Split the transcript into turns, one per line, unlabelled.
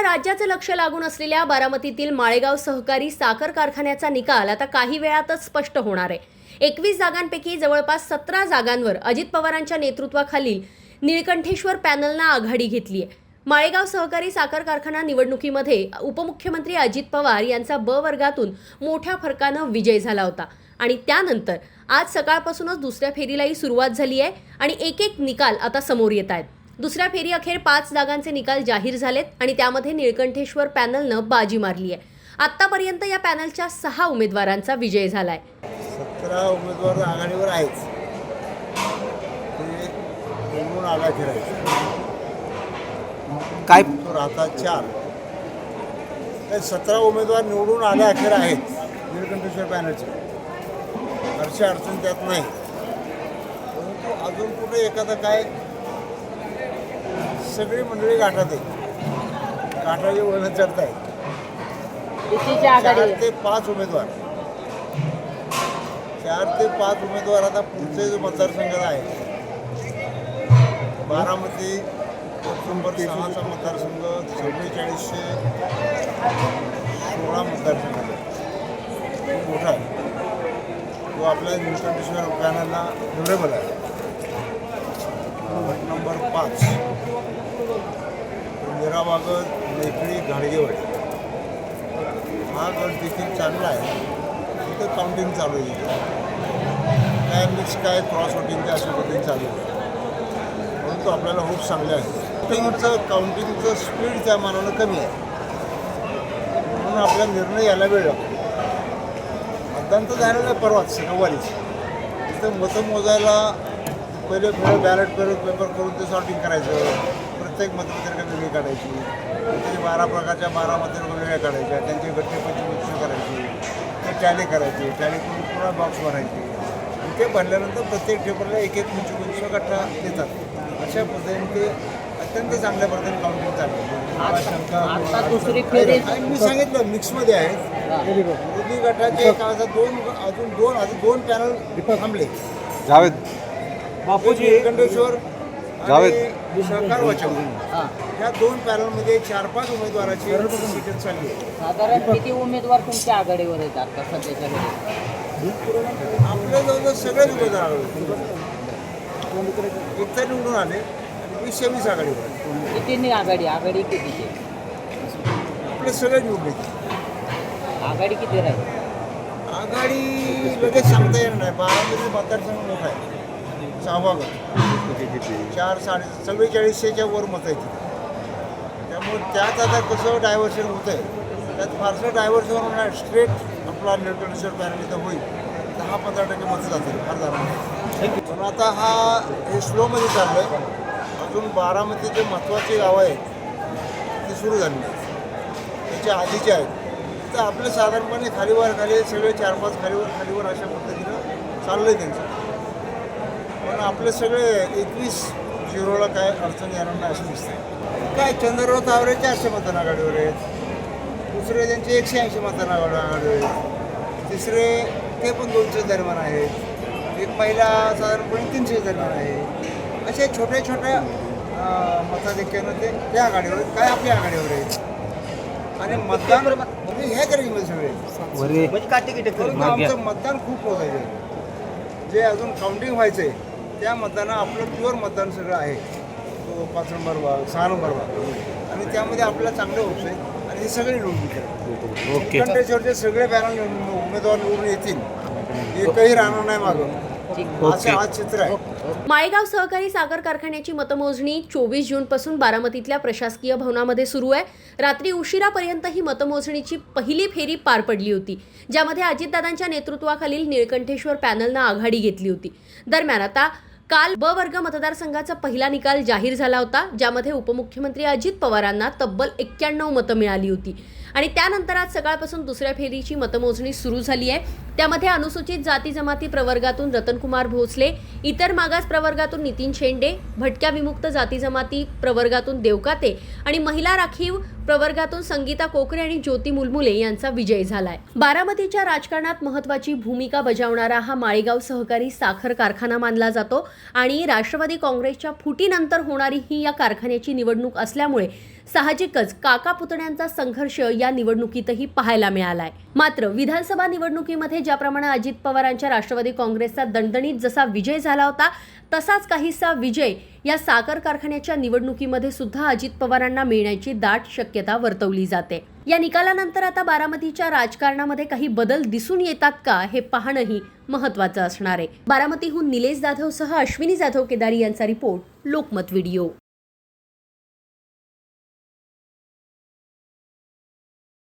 इकडे राज्याचं लक्ष लागून असलेल्या बारामतीतील माळेगाव सहकारी साखर कारखान्याचा निकाल आता काही वेळातच स्पष्ट होणार आहे. एकवीस जागांपैकी जवळपास सतरा जागांवर अजित पवारांच्या नेतृत्वाखालील निळकंठेश्वर पॅनलनं आघाडी घेतली आहे माळेगाव सहकारी साखर कारखाना निवडणुकीमध्ये उपमुख्यमंत्री अजित पवार यांचा ब वर्गातून मोठ्या फरकानं विजय झाला होता. आणि त्यानंतर आज सकाळपासूनच दुसऱ्या फेरीलाही सुरुवात झाली आहे आणि एक एक निकाल आता समोर येत आहेत. दुसऱ्या फेरी अखेर पाच जागांचे निकाल जाहीर झालेत आणि त्यामध्ये निळकंठेश्वर पॅनलनं बाजी मारली आहे. आतापर्यंत या पॅनलच्या सहा उमेदवारांचा विजय झालाय.
सतरा उमेदवार आघाडीवर आहेच
काय?
तो राहतात चार. सतरा उमेदवार निवडून आले अखेर आहेत निळकंठेश्वर पॅनलचे. हरशी अडचण त्यात नाही. परंतु अजून कुठे एखादं काय सगळी मंडळी गाठात आहे. गाठाचे वळण चढत आहेत
आघाडी
चार
आहे.
ते पाच उमेदवार. चार ते पाच उमेदवार आता पुढचे जो मतदारसंघात आहे बारामती नंबर सहाचा मतदारसंघ चव्वेचाळीसशे सोळा मतदारसंघ आहे. मोठा आहे. तो आपल्या निळकंठेश्वर पॅनलला फेवरेबल आहे. गट नंबर पाच. निरावागत लेखणी घाडगेवाडी हा गट देखील चांगला आहे. तिथं काउंटिंग चालू आहे काय मिक्स काय क्रॉस वोटिंगच्या असं वोटिंग चालू आहे. म्हणून तो आपल्याला खूप चांगले आहे. वोटिंगचं काउंटिंगचं स्पीड त्या मानानं कमी आहे. म्हणून आपला निर्णय यायला वेळ लागतो. मतदान तर झालेलं आहे परवाच नऊवारीच तिथं मतं मोजायला पहिले थोडं बॅलेट पेपर पेपर करून ते सॉर्टिंग करायचं. प्रत्येक मतपत्रिका वेगळी काढायची. त्याचे बारा प्रकारच्या बारा मतपत्रिका वेगळ्या काढायच्या. त्यांची गट्टे पंचवीस करायची. ते टॅली करायची. टॅली करून पुन्हा बॉक्स भरायची. आणि ते भरल्यानंतर प्रत्येक पेपरला एक एक पंचवीस गठ्ठा देतात. अशा पद्धतीने ते अत्यंत चांगल्या पद्धतीने काउंटिंग चालतं
आता दुसरी फेरी
आणि मी सांगितलं मिक्समध्ये आहे. विरोधी गटाचे दोन अजून दोन अजून दोन पॅनल थांबले.
जावेद.
बापूजी कंडेश्वर
जावेद.
आणि सहकार वाचव
हा.
या दोन पॅनलमध्ये चार पाच उमेदवाराची सीटं चालली आहे.
साधारण किती उमेदवार तुमच्या आघाडीवर आहेत आता सध्याच्या
आपल्या जवळजवळ सगळेच उमेदवार आले एक तर निवडून आले आणि वीसशे वीस आघाडीवर आहे.
किती आघाडी? आघाडी कितीची?
आपले सगळे निवडले
आघाडी किती राहील?
आघाडी लगेच सांगता येणार नाही. बारामती मतदारसंघ मोठा आहे सहावा गट. चार साडे चव्वेचाळीसशेच्या वर मत आहे तिथे. त्यामुळे त्यात आता कसं डायव्हर्शन होतं आहे त्यात फारसं डायव्हर्शन होणार स्ट्रेट आपला निळकंठेश्वर पॅनल इथं होईल. दहा पंधरा टक्के मतं जातील फार जाणार पण आता हा हे स्लोमध्ये चाललं आहे अजून बारामतीचे महत्त्वाची गावं आहेत ती सुरू झाली त्याच्या आधीचे आहेत. तर आपलं साधारणपणे खालीवर खाली सगळे चार पाच खालीवर खालीवर अशा पद्धतीनं चाललं आहे त्यांचं. पण आपले सगळे एकवीस झिरोला काय अडचण येणार नाही असं दिसतं. काय चंद्रराव तावरे चारशे मतदान आघाडीवर आहेत. दुसरे त्यांचे एकशे ऐंशी मतदान आघाडी आघाडीवर आहेत. तिसरे ते पण दोनशे दरम्यान आहेत. एक पहिला साधारणपणे तीनशे दरम्यान आहे. असे छोट्या छोट्या मताधिक्यानं ते त्या आघाडीवर आहेत काय आपल्या आघाडीवर आहेत. आणि मतदान म्हणजे हे करेल सगळे. परंतु आमचं मतदान खूप होत जे अजून काउंटिंग व्हायचं आहे त्या मतदाना आपलं प्युअर मतदान सगळं आहे. तो पाच नंबर भाग सहा नंबर भाग आणि त्यामध्ये आपल्याला चांगले होप्स आहे आणि हे सगळे निवडून येतील.
ओके.
कंटेश्वरचे सगळे पॅनल उमेदवार निवडून येतील. एकही राहणार नाही मागं.
माळेगाव सहकारी साखर कारखान्याची मतमोजणी चोवीस जूनपासून बारामतीतल्या प्रशासकीय भवनामध्ये सुरू आहे. रात्री उशिरापर्यंत ही मतमोजणीची पहिली फेरी पार पडली होती. ज्यामध्ये अजितदादांच्या नेतृत्वाखालील निळकंठेश्वर पॅनलनं आघाडी घेतली होती. दरम्यान आता काल ब वर्ग मतदारसंघाचा पहिला निकाल जाहीर झाला होता ज्यामध्ये उपमुख्यमंत्री अजित पवारांना तब्बल एक्क्याण्णव मतं मिळाली होती. आणि त्यानंतर आज सकाळपासून दुसऱ्या फेरीची मतमोजणी सुरू झाली आहे. त्यामध्ये अनुसूचित जाती जमाती प्रवर्गातून रतनकुमार भोसले इतर मागास प्रवर्गातून नितीन शेंडे भटक्या विमुक्त जाती जमाती प्रवर्गातून देवकाते आणि महिला राखीव प्रवर्गातून संगीता कोकरे आणि ज्योती मुलमुले यांचा विजय झालाय. बारामतीच्या राजकारणात महत्वाची भूमिका बजावणारा हा माळेगाव सहकारी साखर कारखाना मानला जातो आणि राष्ट्रवादी काँग्रेसच्या फुटीनंतर होणारी ही या कारखान्याची निवडणूक असल्यामुळे साहजिकच काका पुतण्यांचा संघर्ष या निवडणुकीतही पाहायला मिळालाय. मात्र विधानसभा निवडणुकीमध्ये ज्याप्रमाणे अजित पवारांच्या राष्ट्रवादी काँग्रेसचा दणदणीत जसा विजय झाला होता तसाच काहीसा विजय या साखर कारखान्याच्या निवडणुकीमध्ये सुद्धा अजित पवारांना मिळण्याची दाट शक्यता वर्तवली जाते. या निकालानंतर आता बारामतीच्या राजकारणामध्ये काही बदल दिसून येतात का हे पाहणंही महत्वाचं असणार आहे. बारामतीहून निलेश जाधवसह अश्विनी जाधव केदारी यांचा रिपोर्ट लोकमत व्हिडिओ.